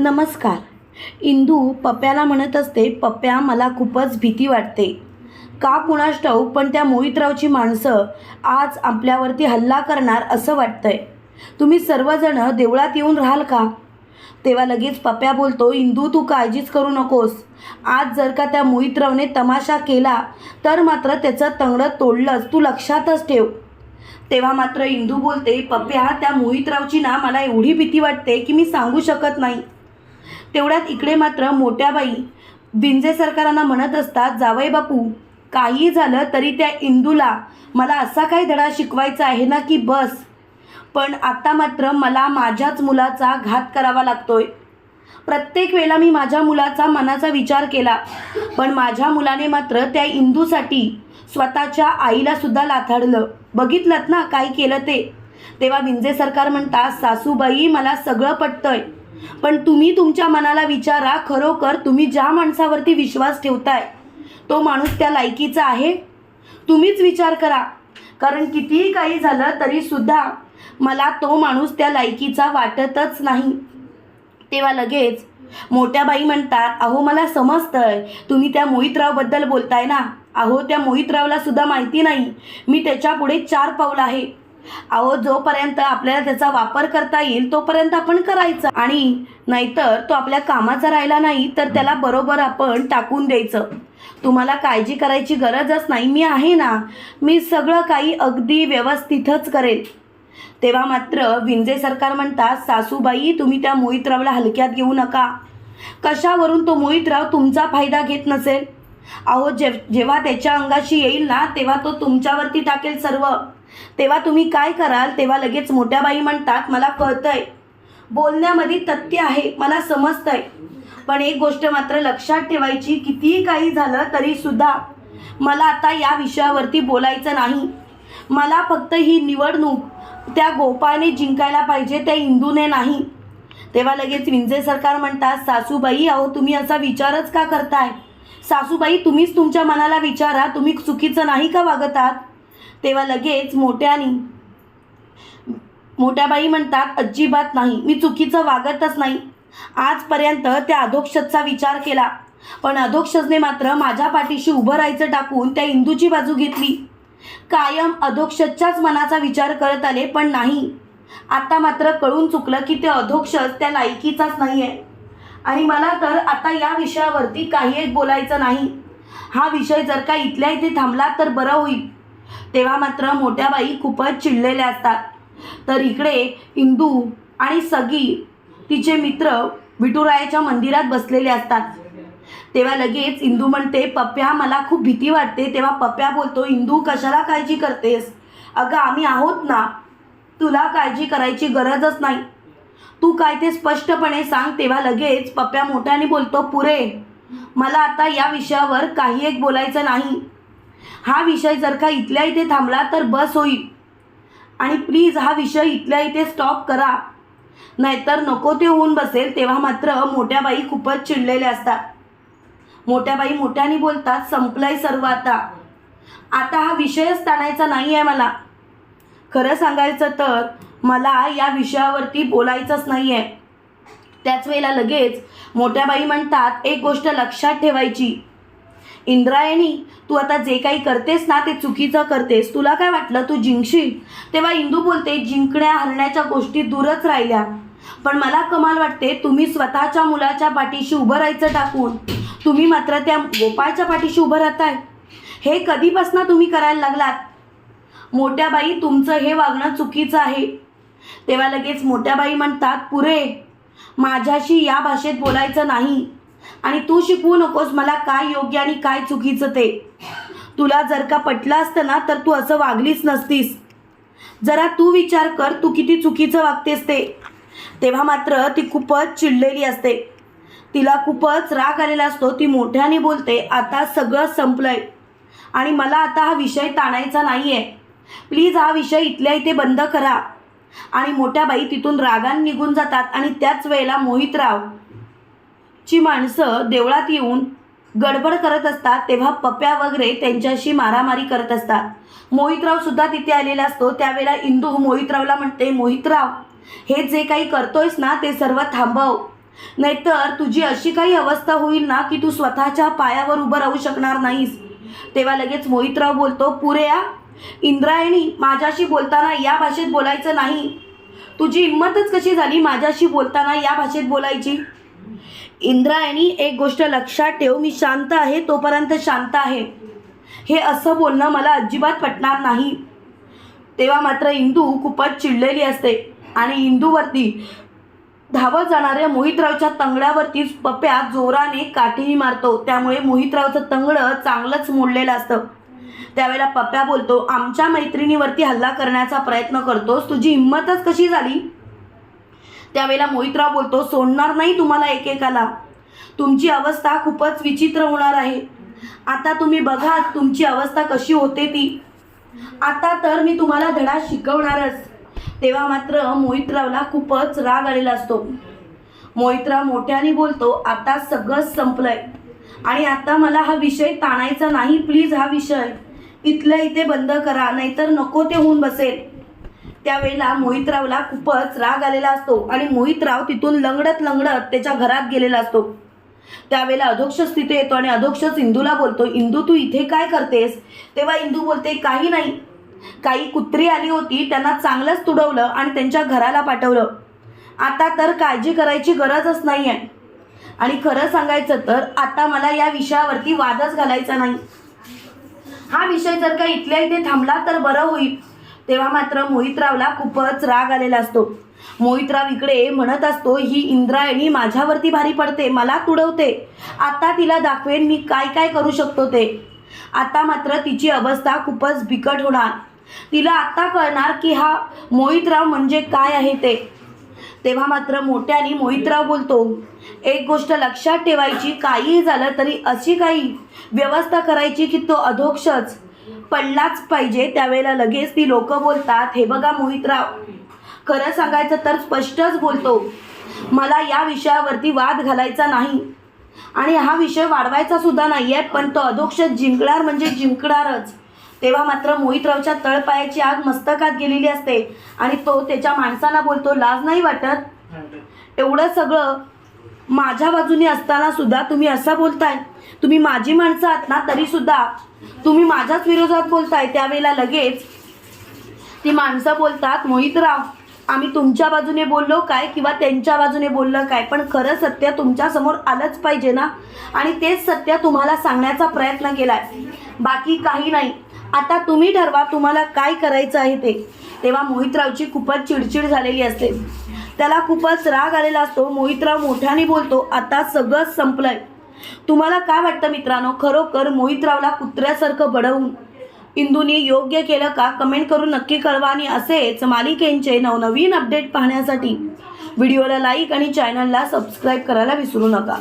नमस्कार. इंदू पप्प्याला म्हणत असते पप्प्या मला खूपच भीती वाटते. का कुणास ठाऊक पण त्या मोहितरावची माणसं आज आपल्यावरती हल्ला करणार असं वाटतंय. तुम्ही सर्वजण देवळात येऊन राहाल का? तेव्हा लगेच पप्प्या बोलतो इंदू तू काळजीच करू नकोस. आज जर का त्या मोहितरावने तमाशा केला तर मात्र त्याचं तंगडं तोडलंच. तू लक्षातच ठेव. तेव्हा मात्र इंदू बोलते पप्प्या त्या मोहितरावची ना मला एवढी भीती वाटते की मी सांगू शकत नाही. तेवढ्यात इकडे मात्र मोठ्या बाई विंजे सरकारांना म्हणत असतात जावई बापू काही झालं तरी त्या इंदूला मला असा काही धडा शिकवायचा आहे ना की बस. पण आता मात्र मला माझ्याच मुलाचा घात करावा लागतोय. प्रत्येक वेळेला मी माझ्या मुलाचा मनाचा विचार केला पण माझ्या मुलाने मात्र त्या इंदूसाठी स्वतःच्या आईला सुद्धा लाथाडलं. बघितलं ना काय केलं ते? तेव्हा विंजे सरकार म्हणतात सासूबाई मला सगळं पटतंय. पण तुम्ही तुमच्या मनाला विचारा खरोखर तुम्ही ज्या माणसावरती विश्वास ठेवताय तो माणूस त्या लायकीचा आहे? तुम्हीच विचार करा. कारण कितीही काही झालं तरीसुद्धा मला तो माणूस त्या लायकीचा वाटतच नाही. तेव्हा लगेच मोठ्या बाई म्हणतात अहो मला समजतंय तुम्ही त्या मोहितरावबद्दल बोलताय ना. अहो त्या मोहितरावला सुद्धा माहिती नाही. मी त्याच्यापुढे चार पाऊल आहे. अहो जोपर्यंत आपल्याला त्याचा वापर करता येईल तोपर्यंत आपण करायचा. आणि नाहीतर तो आपल्या कामाचा राहिला नाही तर त्याला बरोबर आपण टाकून द्यायचं. तुम्हाला काळजी करायची गरजच नाही. मी आहे ना मी सगळं काही अगदी व्यवस्थितच करेल. तेव्हा मात्र विंजे सरकार म्हणतात सासूबाई तुम्ही त्या मोहितरावला हलक्यात घेऊ नका. कशावरून तो मोहितराव तुमचा फायदा घेत नसेल? अहो जे जेव्हा त्याच्या अंगाशी येईल ना तेव्हा तो तुमच्यावरती टाकेल सर्व. तेव्हा तुम्ही काय कराल तेव्हा लगेच मोठ्या बाई म्हणतात मला कळतंय. बोलण्यामध्ये तथ्य आहे मला समजतंय. पण एक गोष्ट मात्र लक्षात ठेवायची कितीही काही झालं तरी सुद्धा मला आता या विषयावरती बोलायचं नाही. मला फक्त ही निवडणूक त्या गोपाने जिंकायला पाहिजे त्या इंदूने नाही. तेव्हा लगेच विंजे सरकार म्हणतात सासूबाई अहो तुम्ही असा विचारच का करताय? सासूबाई तुम्हीच तुमच्या मनाला विचारा तुम्ही चुकीचं नाही का वागत तेव्हा लगेच मोठ्यानी मोठ्या बाई म्हणतात अजिबात नाही मी चुकीचं वागतच नाही. आजपर्यंत त्या अधोक्षजचा विचार केला. पण अधोक्षजने मात्र माझ्या पाठीशी उभं राहायचं टाकून त्या इंदूची बाजू घेतली. कायम अधोक्षजच्याच मनाचा विचार करत आले पण नाही. आता मात्र कळून चुकलं की ते अधोक्षज त्या लायकीचाच नाही आहे आणि मला तर आता या विषयावरती काही एक बोलायचं नाही. हा विषय जर का इथल्या इथे थांबला तर बरं होईल. तेव्हा मात्र मोठ्या बाई खूपच चिडलेल्या असतात. तर इकडे इंदू आणि सगी तिचे मित्र विठुरायाच्या मंदिरात बसलेले असतात. तेव्हा लगेच इंदू म्हणते पप्प्या मला खूप भीती वाटते. तेव्हा पप्प्या बोलतो इंदू कशाला काळजी करतेस? अगं आम्ही आहोत ना. तुला काळजी करायची गरजच नाही. तू काय ते स्पष्टपणे सांग. तेव्हा लगेच पप्प्या मोठ्याने बोलतो पुरे मला आता या विषयावर काही एक बोलायचं नाही. हा विषय जर का इथल्या इथे थांबला तर बस होईल. आणि प्लीज हा विषय इथल्या इथे स्टॉप करा. नाहीतर नको ते होऊन बसेल तेव्हा मात्र मोठ्या बाई खूपच चिडलेल्या असतात. मोठ्या बाई मोठ्याने बोलतात संपलाय सर्व आता. आता हा विषयच ताणायचा नाही आहे मला. खरं सांगायचं तर मला या विषयावरती बोलायचंच नाही आहे त्याच वेळेला लगेच मोठ्या बाई म्हणतात एक गोष्ट लक्षात ठेवायची. इंद्रायणी तू आता जे काही करतेस ना ते चुकीचं करतेस. तुला काय वाटलं? तू जिंकशील. तेव्हा इंदू बोलते जिंकण्या हरण्याच्या गोष्टी दूरच राहिल्या. पण मला कमाल वाटते तुम्ही स्वतःच्या मुलाच्या पाठीशी उभं राहायचं टाकून. तुम्ही मात्र त्या गोपाळच्या पाठीशी उभं राहताय. हे कधीपासून तुम्ही करायला लागलात? मोठ्या बाई तुमचं हे वागणं चुकीचं आहे. तेव्हा लगेच मोठ्या बाई म्हणतात पुरे माझ्याशी या भाषेत बोलायचं नाही. आणि तू शिकवू नकोस मला काय योग्य आणि काय चुकीचं ते. तुला जर का पटलं असतं ना तर तू असं वागलीच नसतीस. जरा तू विचार कर तू किती चुकीचं वागतेस ते. तेव्हा मात्र ती खूपच चिडलेली असते. तिला खूपच राग आलेला असतो ती मोठ्याने बोलते आता सगळं संपलंय. आणि मला आता हा विषय ताणायचा नाही आहे प्लीज हा विषय इथल्या इथे बंद करा. आणि मोठ्या बाई तिथून रागान निघून जातात आणि त्याच वेळेला मोहितराव ची माणसं देवळात येऊन गडबड करत असतात तेव्हा पप्प्या वगैरे त्यांच्याशी मारामारी करत असतात. मोहितराव सुद्धा तिथे आलेला असतो. त्यावेळेला इंदू मोहितरावला म्हणते मोहितराव हे जे काही करतोयस ना ते सर्व थांबव. नाहीतर तुझी अशी काही अवस्था होईल ना की तू स्वतःच्या पायावर उभं राहू शकणार नाहीस. तेव्हा लगेच मोहितराव बोलतो पुरेया इंद्रायणी माझ्याशी बोलताना या भाषेत बोलायचं नाही. तुझी हिंमतच कशी झाली माझ्याशी बोलताना या भाषेत बोलायची? इंद्रायणी एक गोष्ट लक्षात ठेव मी शांत आहे तोपर्यंत शांत आहे. हे असं बोलणं मला अजिबात पटणार नाही. तेव्हा मात्र इंदू खूपच चिडलेली असते आणि इंदूवरती धावत जाणाऱ्या मोहितरावच्या तंगड्यावरतीच पप्या जोराने काठीही मारतो. त्यामुळे मोहितरावचं तंगडं चांगलंच मोडलेलं असतं. त्यावेळेला पप्या बोलतो आमच्या मैत्रिणीवरती हल्ला करण्याचा प्रयत्न करतोस तुझी हिंमतच कशी झाली? त्यावेळेला मोहितराव बोलतो सोडणार नाही तुम्हाला एकेकाला. तुमची अवस्था खूपच विचित्र होणार आहे. आता तुम्ही बघा तुमची अवस्था कशी होते ती. आता तर मी तुम्हाला धडा शिकवणारच. तेव्हा मात्र मोहितरावला खूपच राग आलेला असतो. मोहितराव मोठ्याने बोलतो आता सगळंच संपलंय. आणि आता मला हा विषय ताणायचा नाही प्लीज हा विषय. इथल्या इथे बंद करा नाहीतर नको ते होऊन बसेल. त्यावेळेला मोहितरावला खूपच राग आलेला असतो आणि मोहितराव तिथून लंगडत लंगडत त्याच्या घरात गेलेला असतो. त्यावेळेला अधोक्षच तिथे येतो आणि अधोक्षच इंदूला बोलतो इंदू तू इथे काय करतेस? तेव्हा इंदू बोलते काही नाही. काही कुत्री आली होती त्यांना चांगलंच तुडवलं आणि त्यांच्या घराला पाठवलं. आता तर काळजी करायची गरजच नाही आहे आणि खरं सांगायचं तर आता मला या विषयावरती वादच घालायचा नाही. हा विषय जर का इथल्या इथे थांबला तर बरं होईल. तेव्हा मात्र मोहितरावला खूपच राग आलेला असतो. मोहितराव इकडे म्हणत असतो ही इंद्रायणी माझ्यावरती भारी पडते मला तुडवते. आता तिला दाखवेन मी काय काय करू शकतो ते. आता मात्र तिची अवस्था खूपच बिकट होणार. तिला आत्ता कळणार की हा मोहितराव म्हणजे काय आहे ते. तेव्हा मात्र मोठ्याने मोहितराव बोलतो एक गोष्ट लक्षात ठेवायची काहीही झालं तरी अशी काही व्यवस्था करायची की तो अधोक्षच. पडलाच पाहिजे त्यावेळेला लगेच ती लोक बोलतात हे बघा मोहितराव खरं सांगायचं तर स्पष्टच बोलतो. मला या विषयावरती वाद घालायचा नाही आणि हा विषय वाढवायचा सुद्धा नाही आहे पण तो अधोक्षच जिंकणार म्हणजे जिंकणारच. तेव्हा मात्र मोहितरावच्या तळपायाची आग मस्तकात गेलेली असते आणि तो त्याच्या माणसाला बोलतो लाज नाही वाटत? एवढं सगळं माझ्या बाजूने असताना सुद्धा तुम्ही असं बोलताय. तुम्ही माझी माणसं आहात ना तरी सुद्धा तुम्ही माझ्याच विरोधात बोलताय. त्यावेळेला लगेच ती माणसं बोलतात मोहितराव आम्ही तुमच्या बाजूने बोललो काय किंवा त्यांच्या बाजूने बोललं काय? पण खरं सत्य तुमच्यासमोर आलंच पाहिजे ना? आणि तेच सत्य तुम्हाला सांगण्याचा प्रयत्न केलाय. बाकी काही नाही. आता तुम्ही ठरवा तुम्हाला काय करायचं आहे ते. तेव्हा मोहितरावची खूपच चिडचिड झालेली असते. त्याला खूपच राग आलेला असतो. मोहितराव मोठ्याने बोलतो आता सगळंच संपलंय. तुम्हाला काय वाटतं मित्रांनो? खरोखर मोहितरावला कुत्र्यासारखं बडवून इंदूने योग्य केलं का? कमेंट करून नक्की कळवा आणि असेच मालिकेंचे नवनवीन अपडेट पाहण्यासाठी व्हिडिओला लाईक आणि चॅनलला सबस्क्राईब करायला विसरू नका.